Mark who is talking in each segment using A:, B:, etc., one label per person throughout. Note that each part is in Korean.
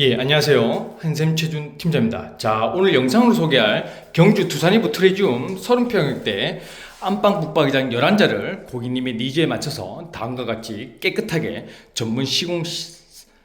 A: 예, 안녕하세요. 한샘 최준 팀장입니다. 자, 오늘 영상으로 소개할 경주 두산이브 트레지움 30평형대 안방 붙박이장 11자를 고객님의 니즈에 맞춰서 다음과 같이 깨끗하게 전문 시공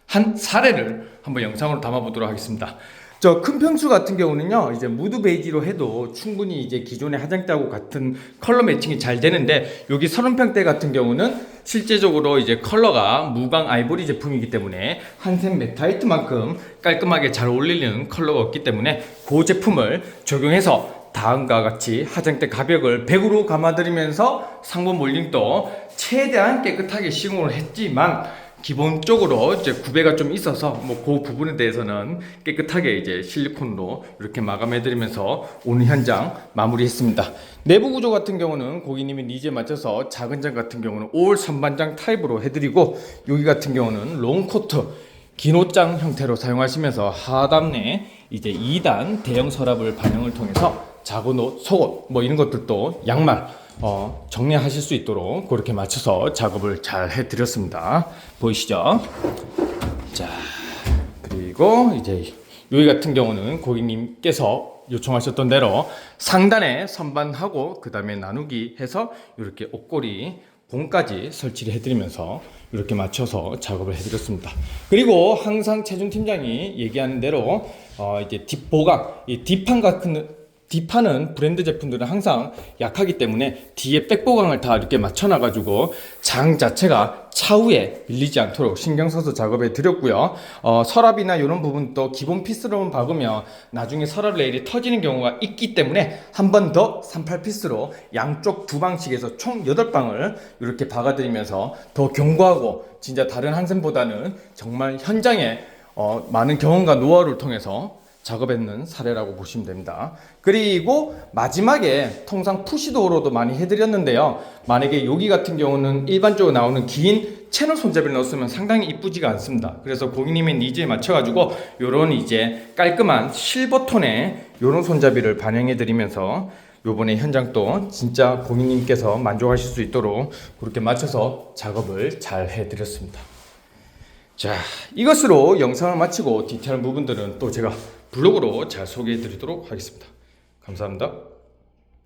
A: 한 사례를 한번 영상으로 담아보도록 하겠습니다. 저 큰 평수 같은 경우는요, 이제 무드 베이지로 해도 충분히 이제 기존의 화장대하고 같은 컬러 매칭이 잘 되는데, 여기 30평대 같은 경우는 실제적으로 이제 컬러가 무광 아이보리 제품이기 때문에 한샘 메타이트만큼 깔끔하게 잘 어울리는 컬러가 없기 때문에 그 제품을 적용해서 다음과 같이 화장대 가격을 100으로 감아드리면서 상본 몰딩도 최대한 깨끗하게 시공을 했지만 기본적으로 이제 구배가 좀 있어서 뭐 그 부분에 대해서는 깨끗하게 이제 실리콘으로 이렇게 마감해드리면서 오늘 현장 마무리했습니다. 내부 구조 같은 경우는 고객님의 니즈에 맞춰서 작은 장 같은 경우는 5월 선반장 타입으로 해드리고 여기 같은 경우는 롱코트 긴 옷장 형태로 사용하시면서 하단에 이제 2단 대형 서랍을 반영을 통해서 작은 옷, 속옷 뭐 이런 것들도 양말 어, 정리하실 수 있도록 그렇게 맞춰서 작업을 잘 해드렸습니다. 보이시죠? 자, 그리고 이제 여기 같은 경우는 고객님께서 요청하셨던 대로 상단에 선반하고 그 다음에 나누기 해서 이렇게 옷걸이 봉까지 설치를 해드리면서 이렇게 맞춰서 작업을 해드렸습니다. 그리고 항상 최준 팀장이 얘기하는 대로 어 이제 뒷보강, 이 뒷판 같은 뒷판은 브랜드 제품들은 항상 약하기 때문에 뒤에 백보강을 다 이렇게 맞춰놔가지고 장 자체가 차후에 밀리지 않도록 신경 써서 작업해 드렸고요. 어, 서랍이나 이런 부분도 기본 피스로만 박으면 나중에 서랍 레일이 터지는 경우가 있기 때문에 한 번 더 38피스로 양쪽 두 방씩에서 총 8방을 이렇게 박아드리면서 더 견고하고 진짜 다른 한샘보다는 정말 현장에 어, 많은 경험과 노하우를 통해서 작업했는 사례라고 보시면 됩니다. 그리고 마지막에 통상 푸시도어로도 많이 해드렸는데요. 만약에 여기 같은 경우는 일반적으로 나오는 긴 채널 손잡이를 넣었으면 상당히 이쁘지가 않습니다. 그래서 고객님의 니즈에 맞춰가지고 요런 이제 깔끔한 실버톤의 요런 손잡이를 반영해드리면서 요번에 현장도 진짜 고객님께서 만족하실 수 있도록 그렇게 맞춰서 작업을 잘 해드렸습니다. 자, 이것으로 영상을 마치고 디테일한 부분들은 또 제가 블로그로 잘 소개해 드리도록 하겠습니다. 감사합니다.